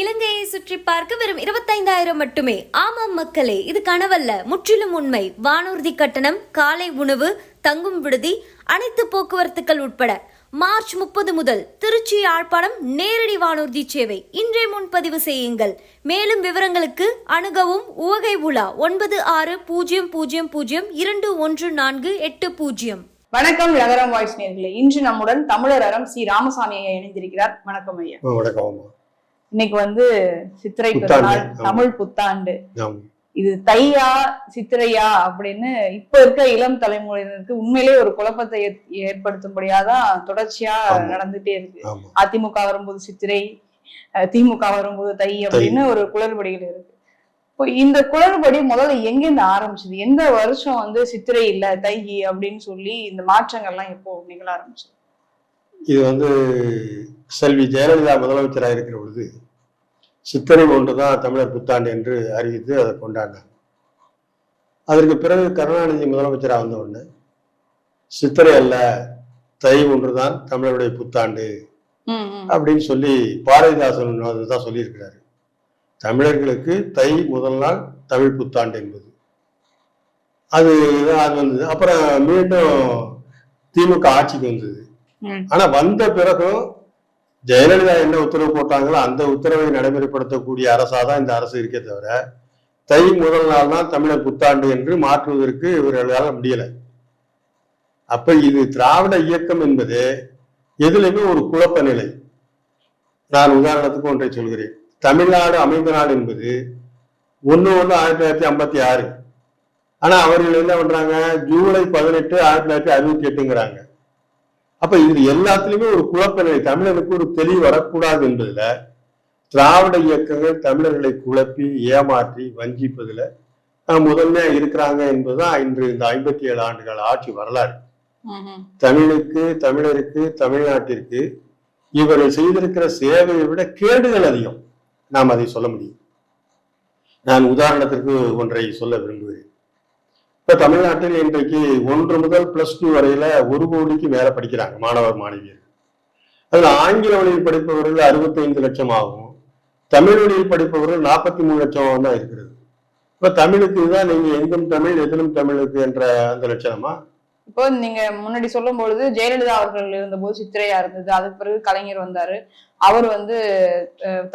இலங்கையை சுற்றி பார்க்க வெறும் இருபத்தைந்தாயிரம் மட்டுமே. ஆமாம் மக்களே இது கனவல்ல. முற்றிலும் உண்மை. வானூர்தி கட்டணம் காலை உணவு தங்கும் விடுதி அனைத்து போக்குவரத்துக்கள் உட்பட. மார்ச் முப்பது முதல் திருச்சி யாழ்ப்பாணம் நேரடி வானூர்தி சேவை. இன்றே முன்பதிவு செய்யுங்கள். மேலும் விவரங்களுக்கு அணுகவும் உவகை உலா ஒன்பது ஆறு பூஜ்ஜியம் பூஜ்ஜியம் பூஜ்ஜியம் இரண்டு ஒன்று நான்கு எட்டு பூஜ்ஜியம் வணக்கம் நகரம் வாய்ஸ் நேர்களே. இன்று நம்முடன் தமிழர் அறம் சி. ராமசாமி ஐயா இணைந்திருக்கிறார். வணக்கம் ஐயா. வணக்கம் இன்னைக்கு வந்து சித்திரை பெருநாள். தமிழ் புத்தாண்டு. இது தையா சித்திரையா அப்படின்னு இப்ப இருக்க இளம் தலைமுறையினருக்கு உண்மையிலேயே ஒரு குழப்பத்தை ஏற்- ஏற்படுத்தும்படியாதான் தொடர்ச்சியா. நடந்துட்டே இருக்கு. அதிமுக வரும்போது சித்திரை திமுக வரும்போது தை. அப்படின்னு ஒரு குளறுபடிகள் இருக்கு. இப்போ இந்த குளறுபடி முதல்ல எங்கிருந்து ஆரம்பிச்சது? எந்த வருஷம் வந்து சித்திரை இல்ல தை அப்படின்னு சொல்லி இந்த மாற்றங்கள்லாம் எப்போ நிகழ ஆரம்பிச்சது? இது வந்து செல்வி ஜெயலலிதா முதலமைச்சராக இருக்கிற பொழுது சித்திரை ஒன்று தான் தமிழர் புத்தாண்டு என்று அறிவித்து அதை கொண்டாடினாங்க அதற்கு பிறகு கருணாநிதி முதலமைச்சராக வந்த உடனே சித்திரை அல்ல தை ஒன்று தான் தமிழருடைய புத்தாண்டு. அப்படின்னு சொல்லி பாரதிதாசன் அதுதான் சொல்லியிருக்கிறாரு. தமிழர்களுக்கு தை முதல் நாள் தமிழ் புத்தாண்டு என்பது. அது அது வந்தது. அப்புறம் மீண்டும் திமுக ஆட்சிக்கு வந்தது. ஆனா வந்த பிறகும் ஜெயலலிதா என்ன உத்தரவு போட்டாங்களோ அந்த உத்தரவை நடைமுறைப்படுத்தக்கூடிய அரசாதான் இந்த அரசு இருக்கே தவிர தை முதல் நாள் தான் தமிழர் புத்தாண்டு என்று மாற்றுவதற்கு இவர்களால் முடியலை. அப்ப இது திராவிட இயக்கம் என்பது எதுலையுமே ஒரு குழப்ப நிலை. நான் உதாரணத்துக்கு ஒன்றை சொல்கிறேன். தமிழ்நாடு அமைந்த நாள் என்பது ஒன்று ஒன்று ஆயிரத்தி தொள்ளாயிரத்தி ஐம்பத்தி ஆறு. ஆனால் அவர்கள் என்ன பண்ணுறாங்க ஜூலை பதினெட்டு ஆயிரத்தி தொள்ளாயிரத்தி அறுபத்தி எட்டுங்கிறாங்க. அப்ப இது எல்லாத்துலயுமே ஒரு குழப்ப நிலை தமிழனுக்கு ஒரு தெளிவு வரக்கூடாது என்பதுல திராவிட இயக்கங்கள் தமிழர்களை குழப்பி ஏமாற்றி வஞ்சிப்பதுல முதன்மையா இருக்கிறாங்க என்பதுதான் இன்று இந்த ஐம்பத்தி ஏழு ஆண்டுகள் ஆட்சி வரலாறு. தமிழுக்கு தமிழருக்கு தமிழ்நாட்டிற்கு இவர்கள் செய்திருக்கிற சேவையை விட கேடுகள் அதிகம். நாம் அதை சொல்ல முடியும். நான் உதாரணத்திற்கு ஒன்றை சொல்ல விரும்புகிறேன். இப்ப தமிழ்நாட்டில் இன்றைக்கு ஒன்று முதல் பிளஸ் டூ வரையில ஒரு கோடிக்கு மேல படிக்கிறாங்க மாணவர் மாணவியர் அதுல ஆங்கில வழியில் படிப்பவர்கள் அறுபத்தைந்து லட்சம் ஆகும். தமிழ் வழியில் படிப்பவர்கள் நாற்பத்தி மூணு லட்சம் தான் இருக்கிறது. இப்ப தமிழுக்கு தான் நீங்க எங்கும் தமிழ் எதிலும் தமிழுக்கு என்ற அந்த லட்சணமா? இப்போ நீங்க முன்னாடி சொல்லும் பொழுது ஜெயலலிதா அவர்கள் இருந்தபோது சித்திரையா இருந்தது. அதுக்கு பிறகு கலைஞர் வந்தாரு. அவர் வந்து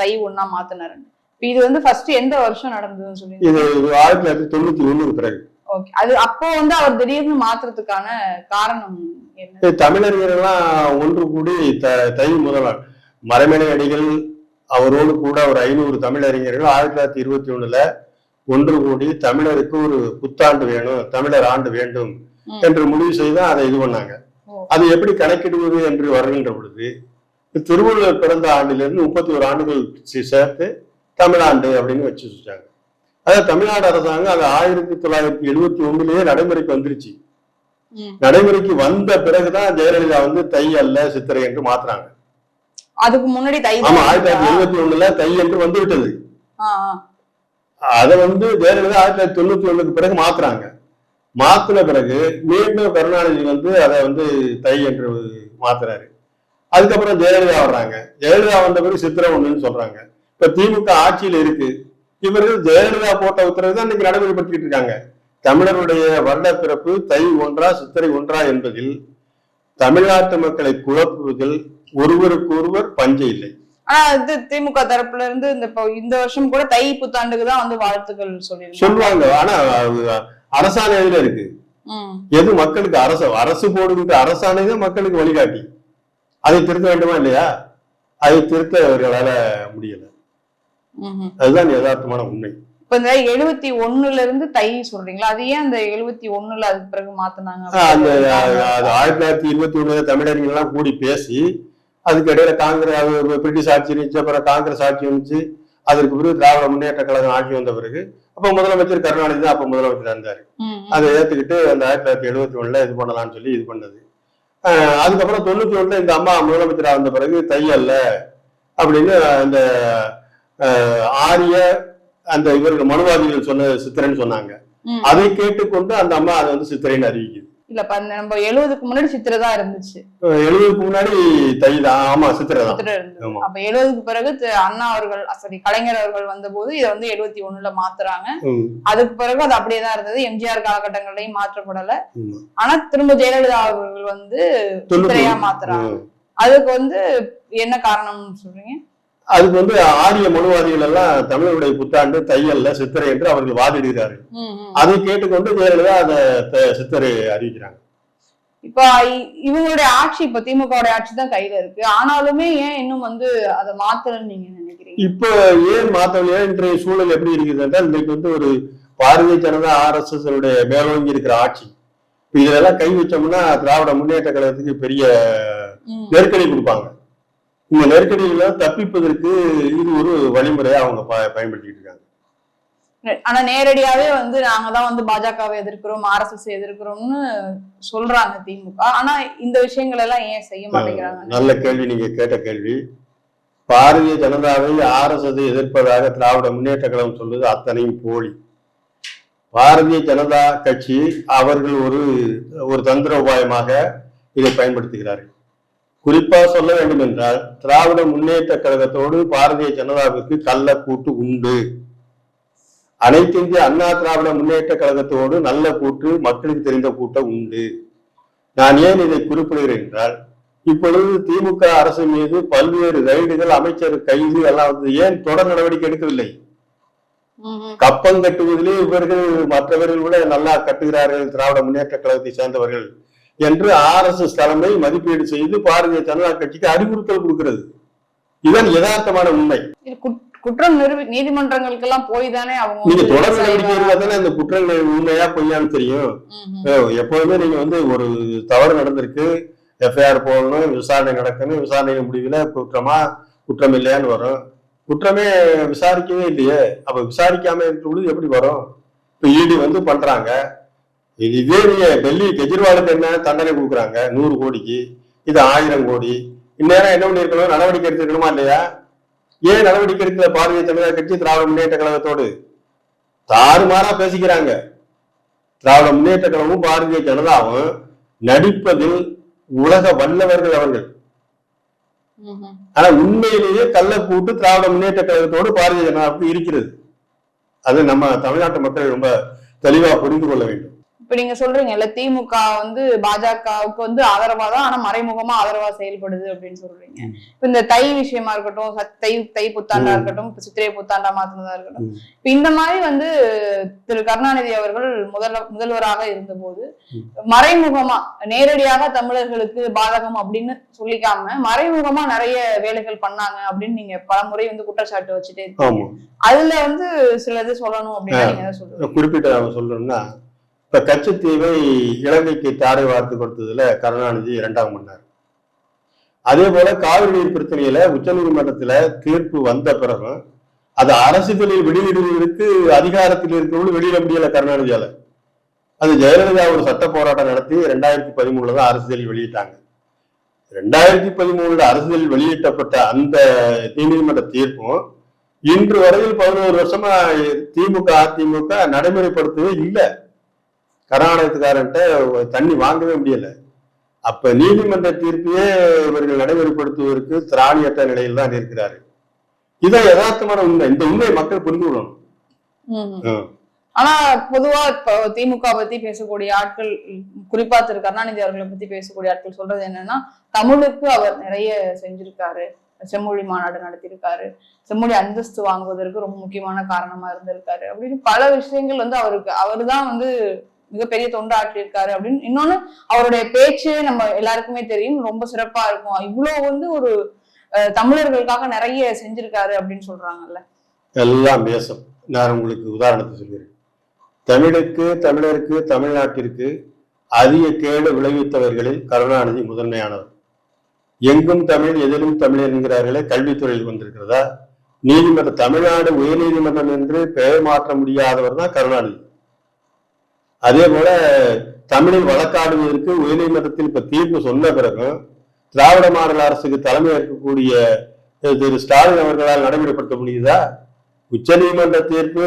தை ஒன்னா மாத்தினாரு இது வந்து ஃபர்ஸ்ட் எந்த வருஷம் நடந்ததுன்னு சொல்லி இது ஆயிரத்தி தொள்ளாயிரத்தி தொண்ணூத்தி ஒண்ணுக்கு பிறகு. ஓகே அது அப்போ வந்து அவர் திடீர்னு மாத்துறதுக்கான காரணம் என்ன? தமிழர்கள்லாம் ஒன்று கூடி த தை முதலாள் மறைமலை அடிகள் அவரோடு கூட ஒரு ஐநூறு தமிழறிஞர்கள் ஆயிரத்தி தொள்ளாயிரத்தி இருபத்தி ஒண்ணுல ஒன்று கூடி தமிழருக்கு ஒரு புத்தாண்டு வேணும் தமிழர் ஆண்டு வேண்டும். என்று முடிவு செய்து அதை இது பண்ணாங்க. அது எப்படி கணக்கிடுவது என்று வருகின்ற பொழுது திருவள்ளுவர் பிறந்த ஆண்டிலிருந்து முப்பத்தி ஒரு ஆண்டுகள் சேர்த்து தமிழாண்டு அப்படின்னு வச்சு வச்சாங்க அதாவது தமிழ்நாடு அரசாங்கம் அது ஆயிரத்தி தொள்ளாயிரத்தி எழுபத்தி ஒண்ணுலயே நடைமுறைக்கு வந்துருச்சு. நடைமுறைக்கு வந்த பிறகுதான் ஜெயலலிதா வந்து தை அல்ல சித்திரை என்று மாத்துறாங்க. அதுக்கு முன்னாடி தை ஆமா ஆயிரத்தி தொள்ளாயிரத்தி எழுபத்தி ஒண்ணுல தை என்று வந்து விட்டது. அதை வந்து ஜெயலலிதா ஆயிரத்தி தொள்ளாயிரத்தி தொண்ணூத்தி ஒண்ணுக்கு பிறகு மாத்துறாங்க. மாத்தின பிறகு மீண்டும் கருணாநிதி வந்து அதை வந்து தை என்று மாத்துறாரு. அதுக்கப்புறம் ஜெயலலிதா வர்றாங்க. ஜெயலலிதா வந்த பிறகு சித்திரை ஒண்ணுன்னு சொல்றாங்க. இப்ப திமுக ஆட்சியில் இருக்கு. இவர்கள் ஜெயலலிதா போட்ட உத்தரவு தான் இன்னைக்கு நடைமுறைப்படுத்திட்டு இருக்காங்க. தமிழருடைய வருட பிறப்பு தை ஒன்றா சித்திரை ஒன்றா என்பதில் தமிழ்நாட்டு மக்களை குழப்புவதில் ஒருவருக்கு ஒருவர் பஞ்சை இல்லை. ஆனா இது திமுக தரப்புல இருந்து இந்த இந்த வருஷம் கூட தை புத்தாண்டுக்கு தான் வந்து வாழ்த்துக்கள் சொல்லியிருக்காங்க. சொல்லுவாங்க. ஆனா அரசாணையில இருக்கு. எது மக்களுக்கு அரசு அரசு போடுகின்ற அரசாணை தான் மக்களுக்கு வழிகாட்டி. அதை திருத்த வேண்டுமா இல்லையா? அதை திருத்த அவர்களால முடியல. அதுதான் யதார்த்தமான உண்மை. இப்ப இந்த எழுபத்தி ஒண்ணுல இருந்து தை சொல்றீங்களா? அது ஏன் அந்த எழுபத்தி ஒண்ணுல அதுக்கு பிறகு மாத்துனாங்க? அந்த ஆயிரத்தி தொள்ளாயிரத்தி இருபத்தி ஒண்ணுல தமிழர்கள் எல்லாம் கூடி பேசி அதுக்கு இடையில காங்கிரஸ் பிரிட்டிஷ் ஆட்சி இருந்துச்சு அப்புறம் காங்கிரஸ் ஆட்சி வந்துச்சு. அதற்கு பிறகு திராவிட முன்னேற்ற கழகம் ஆட்சி வந்த பிறகு அப்ப முதலமைச்சர் கருணாநிதி தான் அப்ப முதலமைச்சர் இருந்தாரு. அதை ஏத்துக்கிட்டு அந்த ஆயிரத்தி தொள்ளாயிரத்தி எழுபத்தி ஒண்ணுல இது பண்ணலாம்னு சொல்லி இது பண்ணது. அதுக்கப்புறம் தொண்ணூத்தி ஒண்ணுல இந்த அம்மா முதலமைச்சரா வந்த பிறகு தையல்ல அப்படின்னு அந்த ஆரிய அந்த இவர்கள் மனுவாதிகள் சொன்ன சித்திரைன்னு சொன்னாங்க. அதை கேட்டுக்கொண்டு அந்த அம்மா அதை வந்து சித்திரைன்னு அறிவிக்குது. இல்ல நம்ம எழுபதுக்கு முன்னாடி சித்திரை தான் இருந்துச்சு. எழுபதுக்கு முன்னாடி தை தான். ஆமா சித்திரை தான். அப்ப எழுபதுக்கு பிறகு அண்ணா அவர்கள் சாரி கலைஞர் அவர்கள் வந்தபோது இதை வந்து எழுபத்தி ஒண்ணுல மாத்துறாங்க. அதுக்கு பிறகு அது அப்படியே தான் இருந்தது. எம்ஜிஆர் காலகட்டங்கள்லயும் மாற்றப்படல. ஆனா திரும்ப ஜெயலலிதா அவர்கள் வந்து சித்திரையா. மாத்துறாங்க. அதுக்கு வந்து என்ன காரணம்னு சொல்றீங்க? அதுக்கு வந்து ஆரிய மனுவாதிகள் எல்லாம் தமிழருடைய புத்தாண்டு தையல்ல சித்திரை என்று அவர்கள் ம். அதை கேட்டுக்கொண்டு ஜெயலலிதா அதை சித்திரை அறிவிக்கிறாங்க. இப்ப இவங்களுடைய ஆட்சி இப்ப திமுக ஆட்சி தான் கையில இருக்கு. ஆனாலுமே ஏன் இன்னும் வந்து அதை மாத்தலன்னு நீங்க நினைக்கிறீங்க? இப்போ ஏன் மாத்தவில்லையா இன்றைய சூழல் எப்படி இருக்குது என்றால் இன்னைக்கு வந்து ஒரு பாரதிய ஜனதா ஆர்எஸ்எஸ் மேலோங்கி இருக்கிற ஆட்சி. இதெல்லாம் கை வச்சோம்னா திராவிட முன்னேற்ற கழகத்துக்கு பெரிய. நெருக்கடி கொடுப்பாங்க. இந்த நெருக்கடியில தப்பிப்பதற்கு இது ஒரு வழிமுறையா அவங்க பயன்படுத்திட்டு இருக்காங்க. ஆனா நேரடியாவே வந்து நாங்க தான் வந்து பாஜகவை எதிர்க்கிறோம் ஆர்எஸ்எஸ் எதிர்க்கிறோம்னு சொல்றாங்க திமுக. ஆனா இந்த விஷயங்கள் எல்லாம் ஏன் செய்ய மாட்டேங்கிறாங்க? நல்ல கேள்வி நீங்க கேட்ட கேள்வி. பாரதிய ஜனதாவை ஆர்எஸ்எஸ் எதிர்ப்பதாக திராவிட முன்னேற்ற கழகம் சொல்வது அத்தனையும் போலி. பாரதிய ஜனதா கட்சி அவர்கள் ஒரு ஒரு தந்திர உபாயமாக இதை பயன்படுத்துகிறார்கள். குறிப்பா சொல்ல வேண்டும் என்றால் திராவிட முன்னேற்ற கழகத்தோடு பாரதிய ஜனதாவிற்கு கள்ள கூட்டு உண்டு. அனைத்து இந்திய அண்ணா திராவிட முன்னேற்ற கழகத்தோடு நல்ல கூட்டு மக்களுக்கு தெரிந்த கூட்டம் உண்டு. நான் ஏன் இதை குறிப்பிடுகிறேன் என்றால் இப்பொழுது திமுக அரசு மீது பல்வேறு ரைடுகள் அமைச்சர் கைது எல்லாம் வந்து ஏன் தொடர் நடவடிக்கை எடுக்கவில்லை. கப்பம் கட்டுவதிலே இவர்கள் மற்றவர்கள் விட நல்லா கட்டுகிறார்கள் திராவிட முன்னேற்ற கழகத்தை சேர்ந்தவர்கள். என்று ஆர் எஸ் எஸ் தலைமை மதிப்பீடு செய்து பாரதிய ஜனதா கட்சிக்கு அறிவுறுத்தல் கொடுக்கிறது. இதுதான் யதார்த்தமான உண்மை. குற்றம் நிரூபி நீதிமன்றங்களுக்கு எல்லாம் போய் தானே அவங்க நீங்க தொடர் நடவடிக்கை. இருந்தா தானே இந்த குற்றங்கள் உண்மையா பொய்யான்னு தெரியும். எப்போதுமே நீங்க வந்து ஒரு தவறு நடந்திருக்கு. எஃப்ஐஆர் போடணும் விசாரணை நடக்கணும் விசாரணை முடிவுல குற்றமா குற்றம் இல்லையான்னு வரும். குற்றமே விசாரிக்கவே இல்லையே. அப்ப விசாரிக்காம இருக்கிற பொழுது எப்படி வரும்? இப்ப இடி வந்து பண்றாங்க. இது இதே நீங்க டெல்லி கெஜ்ரிவாலுக்கு என்ன தண்டனை கொடுக்குறாங்க? நூறு கோடிக்கு. இது ஆயிரம் கோடி. இந்நேரம் என்ன பண்ணிருக்கணும் நடவடிக்கை எடுத்துக்கணுமா இல்லையா? ஏன் நடவடிக்கை எடுக்கல பாரதிய ஜனதா கட்சி திராவிட முன்னேற்ற கழகத்தோடு? தாறுமாறா பேசிக்கிறாங்க. திராவிட முன்னேற்ற கழகமும் பாரதிய ஜனதாவும் நடிப்பதில் உலக வல்லவர்கள் அவர்கள். ஆனா உண்மையிலேயே கள்ள கூட்டு திராவிட முன்னேற்ற கழகத்தோடு பாரதிய ஜனதாவுக்கு இருக்கிறது. அது நம்ம தமிழ்நாட்டு மக்கள் ரொம்ப தெளிவா புரிந்து கொள்ள வேண்டும். இப்ப நீங்க சொல்றீங்கல்ல திமுக வந்து பாஜகவுக்கு வந்து ஆதரவா தான் ஆனா மறைமுகமா ஆதரவா செயல்படுது அப்படின்னு சொல்றீங்க. இப்ப இந்த தை விஷயமா இருக்கட்டும் தை தை புத்தாண்டா. இருக்கட்டும் சித்திரை புத்தாண்டா மாத்தினதா இருக்கட்டும். இப்ப இந்த மாதிரி வந்து திரு கருணாநிதி அவர்கள் முதல்ல முதல்வராக இருந்தபோது. மறைமுகமா நேரடியாக தமிழர்களுக்கு பாதகம் அப்படின்னு சொல்லிக்காம மறைமுகமா நிறைய வேலைகள் பண்ணாங்க அப்படின்னு நீங்க பல முறை வந்து குற்றச்சாட்டு வச்சுட்டே இருக்கீங்க அதுல வந்து சிலது சொல்லணும் அப்படின்னு நீங்க சொல்றீங்க குறிப்பிட்ட சொல்லணும்னா இப்ப கச்சத்தீவை இலங்கைக்கு தாரை வார்த்து கொடுத்ததுல கருணாநிதி இரண்டாம் மன்னர். அதே போல காவிரி நீர் பிரச்சனையில உச்சநீதிமன்றத்துல தீர்ப்பு வந்த பிறகும் அது அரசுகளில் வெளியிடுவதற்கு அதிகாரத்தில் இருக்கிறவங்களும் வெளியிட முடியல கருணாநிதியால. அது ஜெயலலிதா ஒரு சட்ட போராட்டம் நடத்தி ரெண்டாயிரத்தி பதிமூணுல தான் அரசியல் வெளியிட்டாங்க. ரெண்டாயிரத்தி பதிமூணுல அரசியல் வெளியிட்டப்பட்ட அந்த நீதிமன்ற தீர்ப்பும் இன்று வரையில் பதினோரு வருஷமா திமுக அதிமுக நடைமுறைப்படுத்தவே இல்லை. கர்நாடகத்துக்காரன்ட்ட தண்ணி வாங்கவே முடியல. அப்ப நீதிமன்ற தீர்ப்பையே இவர்கள் நடைமுறைப்படுத்துவதற்கு திராணியற்ற நிலையில் தான் இருக்கிறார்கள். இதான் யதார்த்தமான உண்மை இந்த உண்மையை மக்கள் புரிந்து கொள்ளணும். ஆனா பொதுவா இப்போ திமுக பத்தி பேசக்கூடிய ஆட்கள் குறிப்பா திரு கருணாநிதி அவர்களை பத்தி பேசக்கூடிய ஆட்கள் சொல்றது என்னன்னா தமிழுக்கு அவர் நிறைய செஞ்சிருக்காரு. செம்மொழி மாநாடு நடத்தியிருக்காரு. செம்மொழி அந்தஸ்து வாங்குவதற்கு ரொம்ப முக்கியமான காரணமா இருந்திருக்காரு. அப்படின்னு பல விஷயங்கள் வந்து அவருக்கு அவர்தான் வந்து மிகப்பெரிய தொண்டாற்றியிருக்காரு அப்படின்னு. இன்னொன்னு அவருடைய பேச்சு நம்ம எல்லாருக்குமே தெரியும். ரொம்ப சிறப்பா இருக்கும். இவ்வளவு வந்து ஒரு தமிழர்களுக்காக நிறைய செஞ்சிருக்காரு அப்படின்னு சொல்றாங்கல்ல. எல்லாம் பேசும் நான் உங்களுக்கு உதாரணத்தை சொல்கிறேன். தமிழுக்கு தமிழருக்கு தமிழ்நாட்டிற்கு அதிக கேடு விளைவித்தவர்களில் கருணாநிதி முதன்மையானவர். எங்கும் தமிழ் எதிலும் தமிழ் என்கிறார்களே கல்வித்துறையில் வந்திருக்கிறதா? நீதிமன்ற தமிழ்நாடு உயர்நீதிமன்றம் என்று பெயர் மாற்ற முடியாதவர் தான் கருணாநிதி. அதே போல தமிழில் வழக்காடுவதற்கு உயர்நீதிமன்றத்தில் இப்ப தீர்ப்பு சொன்ன பிறகும் திராவிட மாடல் அரசுக்கு தலைமை ஏற்கக்கூடிய திரு ஸ்டாலின் அவர்களால் நடைமுறைப்படுத்த முடியுதா? உச்சநீதிமன்ற தீர்ப்பு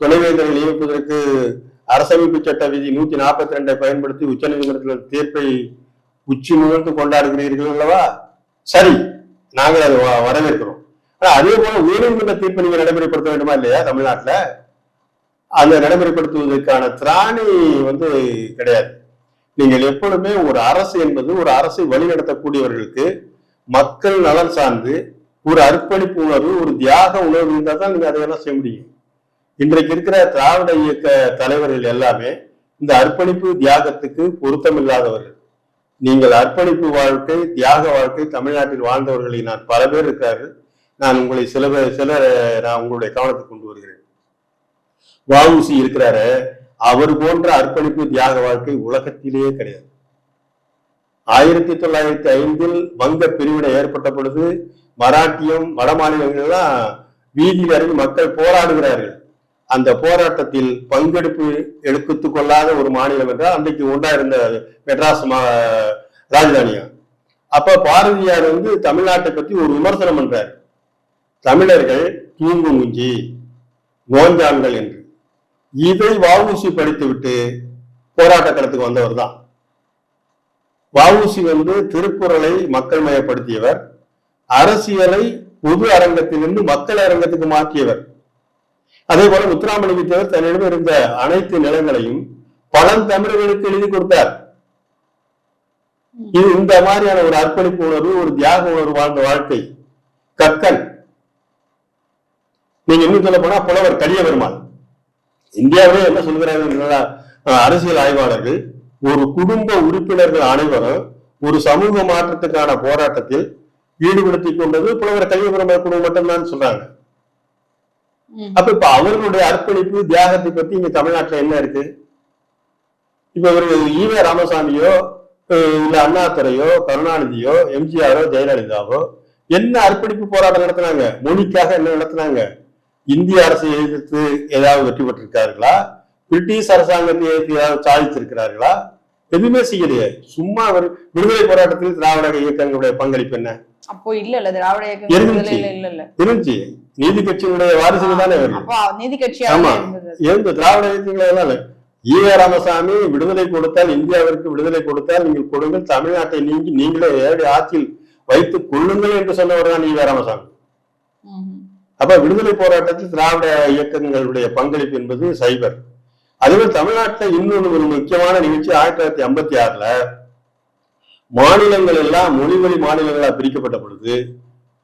துணைவேந்தரை நியமிப்பதற்கு அரசமைப்பு சட்ட விதி நூத்தி நாற்பத்தி ரெண்டை பயன்படுத்தி உச்சநீதிமன்றத்தில் தீர்ப்பை உச்சி முகர்ந்து கொண்டாடுகிறீர்கள் அல்லவா? சரி நாங்கள் அதை வ- வரவேற்கிறோம். ஆனா அதே போல உயர்நீதிமன்ற தீர்ப்பை நீங்க நடைமுறைப்படுத்த வேண்டுமா இல்லையா தமிழ்நாட்டுல? அந்த நடைமுறைப்படுத்துவதற்கான திராணி வந்து கிடையாது. நீங்கள் எப்பொழுதுமே ஒரு அரசு என்பது ஒரு அரசை வழிநடத்தக்கூடியவர்களுக்கு மக்கள் நலன் சார்ந்து ஒரு அர்ப்பணிப்பு உணர்வு ஒரு தியாக உணர்வு இருந்தால் தான் நீங்கள் அதையெல்லாம் செய்ய முடியும். இன்றைக்கு இருக்கிற திராவிட இயக்க தலைவர்கள் எல்லாமே இந்த அர்ப்பணிப்பு தியாகத்துக்கு பொருத்தமில்லாதவர்கள். நீங்கள் அர்ப்பணிப்பு வாழ்க்கை தியாக வாழ்க்கை தமிழ்நாட்டில் வாழ்ந்தவர்களை நான் பல பேர் இருக்கிறார்கள். நான் உங்களை சில பேர் சில நான் உங்களுடைய கவனத்துக்கு கொண்டு வருகிறேன். வாவுசி இருக்கிறாரு அவர் போன்ற அர்ப்பணிப்பு தியாக வாழ்க்கை உலகத்திலேயே கிடையாது. ஆயிரத்தி தொள்ளாயிரத்தி ஐந்தில் வங்க பிரிவினை ஏற்பட்ட பொழுது மராட்டியம் வட மாநிலங்கள்லாம் வீதியில் இறங்கி மக்கள் போராடுகிறார்கள். அந்த போராட்டத்தில் பங்கெடுப்பு எடுத்து கொள்ளாத ஒரு மாநிலம் என்றால் அன்றைக்கு ஒன்றா இருந்த மெட்ராஸ் மா ராஜதானியா. அப்ப பாரதியார் வந்து தமிழ்நாட்டை பத்தி ஒரு விமர்சனம் பண்றார். தமிழர்கள் தூங்கு முஞ்சி நோஞ்சான்கள் என்று. இதை வஉசி படித்துவிட்டு போராட்ட களத்துக்கு வந்தவர் தான். வஉசி வந்து திருக்குறளை மக்கள் மயப்படுத்தியவர். அரசியலை பொது அரங்கத்திலிருந்து மக்கள் அரங்கத்துக்கு மாற்றியவர். அதே போல முத்துராமலிங்க தேவர் தன்னிடம் இருந்த அனைத்து நிலங்களையும் பழந்தமிழர்களுக்கு எழுதி கொடுத்தார். இது இந்த மாதிரியான ஒரு அர்ப்பணிப்பு உணர்வு ஒரு தியாக உணர்வு வாழ்ந்த வாழ்க்கை. கக்கன் நீங்க இன்னும் சொல்ல போனா புலவர் கலியபெருமாள். இந்தியாவிலே என்ன சொல்கிறார்கள் அரசியல் ஆய்வாளர்கள் ஒரு குடும்ப உறுப்பினர்கள் அனைவரும் ஒரு சமூக மாற்றத்துக்கான போராட்டத்தில் ஈடுபடுத்திக் கொண்டது புலவர் கலியபெருமாள் குடும்பம் மட்டும்தான் சொல்றாங்க. அப்ப இப்ப அவர்களுடைய அர்ப்பணிப்பு தியாகத்தை பத்தி இங்க தமிழ்நாட்டுல என்ன இருக்கு? இப்ப ஒரு ஈவே ராமசாமியோ இல்ல அண்ணாதுரையோ கருணாநிதியோ எம்ஜிஆரோ ஜெயலலிதாவோ என்ன அர்ப்பணிப்பு போராட்டம் நடத்தினாங்க? மொழிக்காக என்ன நடத்தினாங்க? இந்திய அரசை எதிர்த்து ஏதாவது வெற்றி பெற்றிருக்கார்களா பிரிட்டிஷ் அரசாங்கத்தை எதிர்த்து ஏதாவது சாதித்திருக்கிறார்களா? எதுவுமே செய்யலையே. சும்மா ஒரு விடுதலை போராட்டத்தில் திராவிட இயக்கங்களுடைய பங்களிப்பு என்ன? அப்போ இல்ல இல்ல திராவிட இயக்கம் இருந்துச்சு. நீதி கட்சியினுடைய வாரிசுகள் தானே கட்சியாக ஆமா. இருந்தது. எந்த திராவிட இயக்கங்களே இல்லை. ஈவே ராமசாமி விடுதலை கொடுத்தால் இந்தியாவிற்கு விடுதலை கொடுத்தால் நீங்கள் கொடுங்கள். தமிழ்நாட்டை நீங்கி நீங்களே ஆட்சியில் வைத்துக் கொள்ளுங்கள் என்று சொன்னவர் தான் ஈவே ராமசாமி. அப்ப விடுதலை போராட்டத்தில் திராவிட இயக்கங்களுடைய பங்களிப்பு என்பது சைபர். அதுவே தமிழ்நாட்டில் இன்னொன்று ஒரு முக்கியமான நிகழ்ச்சி ஆயிரத்தி தொள்ளாயிரத்தி ஐம்பத்தி ஆறுல மாநிலங்கள் எல்லாம் மொழிவழி மாநிலங்களா பிரிக்கப்பட்ட பொழுது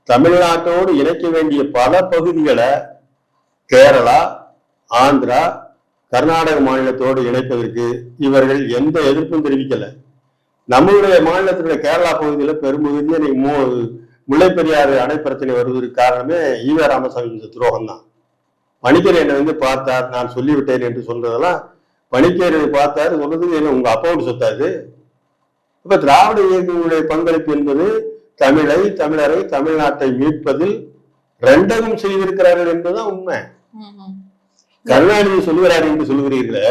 தமிழ்நாட்டோடு இணைக்க வேண்டிய பல பகுதிகளை கேரளா ஆந்திரா கர்நாடக மாநிலத்தோடு இணைப்பதற்கு இவர்கள் எந்த எதிர்ப்பும் தெரிவிக்கல. நம்மளுடைய மாநிலத்தினுடைய கேரளா பகுதியில் பெரும்பகுதியே நீ மூ முல்லைப்பெரியாறு அணை பிரச்சனை வருவதற்கு காரணமே ஈவ ராமசாமி இந்த துரோகம் தான் பணிக்கர் என்னை வந்து பார்த்தார் நான் சொல்லிவிட்டேன் என்று சொல்றதெல்லாம் பணிக்கர் பார்த்தார் சொல்றது என்ன உங்க அப்பாவோட சொத்தாது. இப்ப திராவிட இயக்கங்களுடைய பங்களிப்பு என்பது தமிழை தமிழரை தமிழ்நாட்டை மீட்பதில் ரெண்டகம் செய்திருக்கிறார்கள் என்பதுதான் உண்மை. கருணாநிதி சொல்லுகிறார் என்று சொல்கிறீர்களே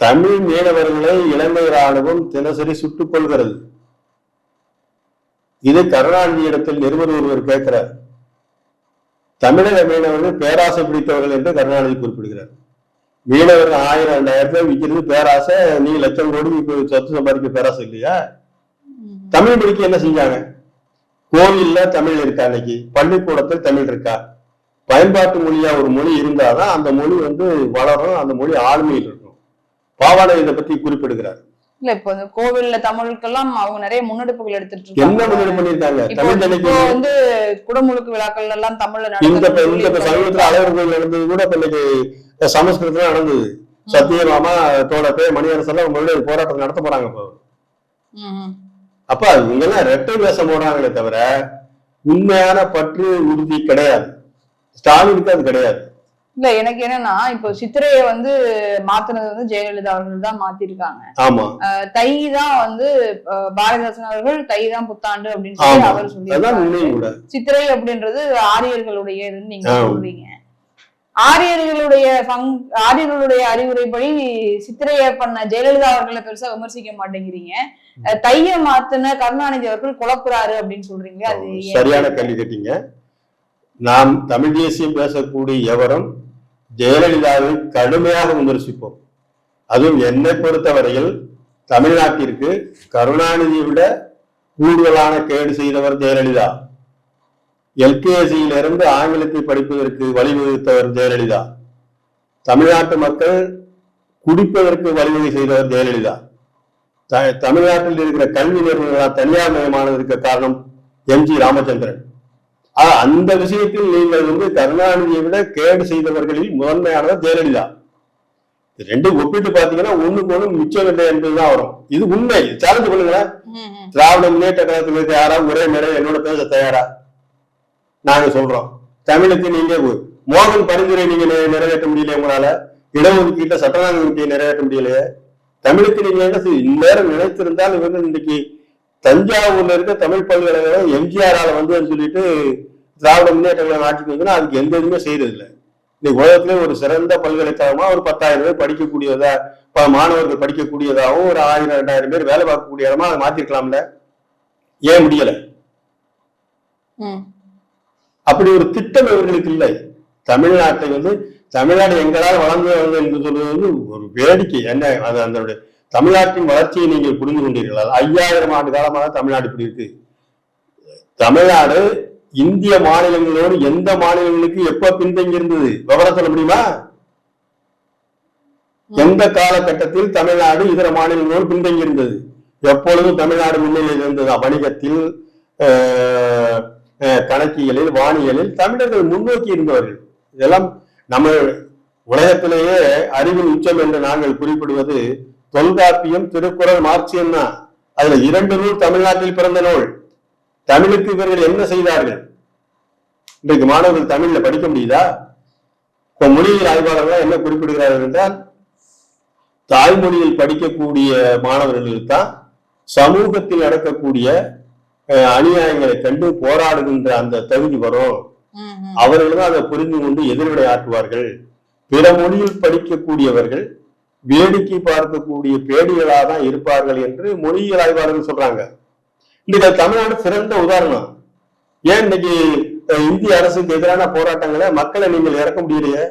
தமிழ் மீனவர்களை இலங்கை ராணுவம் தினசரி சுட்டுக் கொள்கிறது. இது கருணாநிதி இடத்தில் நிருபர் ஒருவர் கேட்கிறார். தமிழக மீனவர்கள் பேராசை பிடித்தவர்கள் என்று கருணாநிதி குறிப்பிடுகிறார். மீனவர்கள் ஆயிரம் ரெண்டாயிரத்துல விற்கிறது பேராசை நீ லட்சம் கோடி இப்ப சொத்து சம்பாதிக்க பேராசை இல்லையா? தமிழ் மொழிக்கு என்ன செஞ்சாங்க? கோவில்ல தமிழ் இருக்கா இன்னைக்கு பள்ளிக்கூடத்தில் தமிழ் இருக்கா? பயன்பாட்டு மொழியா ஒரு மொழி இருந்தாதான் அந்த மொழி வந்து வளரும் அந்த மொழி ஆளுமையில் இருக்கும். பாவாடை இதை பத்தி குறிப்பிடுகிறார். இல்ல இப்போ கோவில்ல தமிழுக்கெல்லாம் அவங்க நிறைய முன்னெடுப்புகள் எடுத்துட்டு இருக்காங்க. இப்போ வந்து குடமுழுக்கு விழாக்கள் எல்லாம் தமிழ்ல நடந்தது கூட இன்னைக்கு சமஸ்கிருதத்துல நடந்தது. சத்தியமாமா தோழப்பே மணியரசெல்லாம் மறுபடியும் போராட்டம் நடத்த போறாங்க இப்போ. அப்ப இவங்கெல்லாம் ரெட்டை வேஷம் போடுறாங்களே தவிர உண்மையான பற்று உறுதி கிடையாது. ஸ்டாலினுக்கு அது கிடையாது. இல்ல எனக்கு என்னன்னா இப்போ சித்திரையை வந்து மாத்துனது வந்து ஜெயலலிதா அவர்கள் தான் மாத்திருக்காங்க. தை தான் வந்து பாரதிதாசன் அவர்கள் தை தான் புத்தாண்டு அப்படின்னு சொல்லி அவர் சொல்லி சித்திரை அப்படின்றது ஆரியர்களுடைய நீங்க. சொல்றீங்க. ஆரியர்களுடைய ஆரியர்களுடைய அறிவுரைப்படி சித்திரையை பண்ண ஜெயலலிதா அவர்களை பெருசா விமர்சிக்க மாட்டேங்கிறீங்க. தைய மாத்துன கருணாநிதி அவர்கள் குழப்புறாரு அப்படின்னு சொல்றீங்க. அது? சரியான கேள்வி கேட்டீங்க. நாம் தமிழ் தேசியம் பேசக்கூடிய எவரும் ஜெயலலிதாவை கடுமையாக விமர்சிப்போம். அதுவும் என்னை பொறுத்தவரையில் தமிழ்நாட்டிற்கு கருணாநிதியை விட கூடுதலான கேடு செய்தவர் ஜெயலலிதா. எல்கேஜியிலிருந்து இருந்து ஆங்கிலத்தை படிப்பதற்கு வழிவகுத்தவர் ஜெயலலிதா. தமிழ்நாட்டு மக்கள் குடிப்பதற்கு வழிவகை செய்தவர் ஜெயலலிதா. த- தமிழ்நாட்டில் இருக்கிற கல்வி நிறுவனங்களால் தனியார் மயமானதற்கு காரணம் எம் ஜி ராமச்சந்திரன். அந்த விஷயத்தில் நீங்கள் வந்து கருணாநிதியை விட கேடு செய்தவர்களில் முதன்மையானவர் ஜெயலலிதா. ரெண்டும் ஒப்பிட்டு பாத்தீங்கன்னா ஒண்ணுக்கு ஒண்ணு மிச்சம் இல்லை என்பதுதான் வரும் இது உண்மை. சேலஞ்சு பண்ணுங்களேன். திராவிட முன்னேற்ற கழகத்தில் இருக்க யாரா ஒரே மேடம் என்னோட பேச தயாரா? நாங்க சொல்றோம். தமிழுக்கு நீங்க மோகன் பரிந்துரை நீங்க நிறைவேற்ற முடியல உங்களால? இடஒதுக்கீட்டை கமிட்டியை நிறைவேற்ற முடியலையே? தமிழுக்கு நீங்க என்ன இந்நேரம் நினைத்திருந்தால் இவங்க இன்னைக்கு தஞ்சாவூர்ல இருக்க தமிழ் பல்கலைக்கழகம் எம்ஜிஆரால வந்து சொல்லிட்டு திராவிட முன்னேற்ற கழகம் ஆட்சிக்கு வந்துன்னா அதுக்கு எந்த இதுவுமே செய்யறது இல்லை இன்னைக்கு உலகத்திலே ஒரு சிறந்த பல்கலைக்கழகமா ஒரு பத்தாயிரம் பேர் படிக்கக்கூடியதா ப- மாணவர்கள் படிக்கக்கூடியதாகவும் ஒரு ஆயிரம் ரெண்டாயிரம் பேர் வேலை பார்க்கக்கூடிய இடமா அதை மாத்திருக்கலாம்ல? ஏன் முடியல? அப்படி ஒரு திட்டம் இவர்களுக்கு இல்லை. தமிழ்நாட்டை வந்து தமிழ்நாடு எங்களால் வளர்ந்து வளர்ந்து என்று சொல்வது வந்து ஒரு வேடிக்கை. என்ன அது அதனுடைய தமிழ்நாட்டின் வளர்ச்சியை நீங்கள் புரிந்து கொண்டீர்களால் ஐயாயிரம் ஆண்டு காலமாக தமிழ்நாடு இப்படி இருக்கு. தமிழ்நாடு இந்திய மாநிலங்களோடு எந்த மாநிலங்களுக்கு எப்ப பின்தங்கி இருந்தது விவரம் சொல்ல முடியுமா? எந்த காலகட்டத்தில் தமிழ்நாடு இதர மாநிலங்களோடு பின்தங்கி இருந்தது எப்பொழுதும் தமிழ்நாடு முன்னிலையில் இருந்தது. வணிகத்தில் அஹ், அஹ், கணக்கியலில் வானியலில் தமிழர்கள் முன்னோக்கி இருந்தவர்கள். இதெல்லாம் நம்ம உலகத்திலேயே அறிவின் உச்சம் என்று நாங்கள் குறிப்பிடுவது தொல்காப்பியம் திருக்குறள் மார்க்சியம் தான் அதுல இரண்டு நூல் தமிழ்நாட்டில் பிறந்த நூல். தமிழுக்கு இவர்கள் என்ன செய்தார்கள்? இன்றைக்கு மாணவர்கள் தமிழ்ல படிக்க முடியுதா? இப்ப மொழியியல் ஆய்வாளர்கள் என்ன குறிப்பிடுகிறார்கள் என்றால் தாய்மொழியில் படிக்கக்கூடிய மாணவர்களுக்கு? தான் சமூகத்தில் நடக்கக்கூடிய அநியாயங்களை கண்டு போராடுகின்ற அந்த தகுதி வரும். அவர்கள் தான் அதை புரிந்து கொண்டு எதிர்வினை ஆற்றுவார்கள் பிற மொழியில் படிக்கக்கூடியவர்கள் வேடிக்கை பார்க்கக்கூடிய பேடிகளாக தான் இருப்பார்கள் என்று மொழியியல் ஆய்வாளர்கள் சொல்றாங்க. இன்னைக்கு தமிழ்நாடு சிறந்த உதாரணம். ஏன் இன்னைக்கு இந்திய அரசுக்கு எதிரான போராட்டங்களை மக்களை நீங்கள் இறக்க முடியலையே?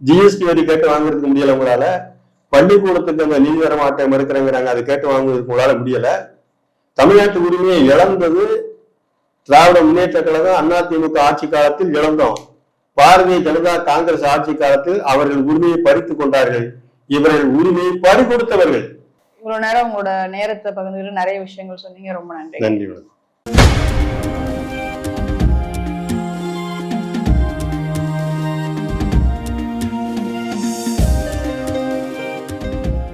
ஜிஎஸ்டி வரி கேட்டு வாங்குறதுக்கு முடியல உங்களால? பள்ளிக்கூடத்துக்கு அந்த நீதி தர மறுக்கிறேங்கிறாங்க அதை கேட்டு வாங்குறதுக்கு உங்களால முடியல. தமிழ்நாட்டு உரிமையை இழந்தது திராவிட முன்னேற்ற கழகம் அதிமுக ஆட்சி காலத்தில் இழந்தோம். பாரதிய ஜனதா காங்கிரஸ் ஆட்சி காலத்தில் அவர்கள் உரிமையை பறித்து கொண்டார்கள். இவர்கள் உரிமையை பறி கொடுத்தவர்கள் இவ்வளவு நேரம் உங்களோட நேரத்தை பகிர்ந்துட்டு நிறைய விஷயங்கள் சொன்னீங்க. ரொம்ப நன்றி. நன்றி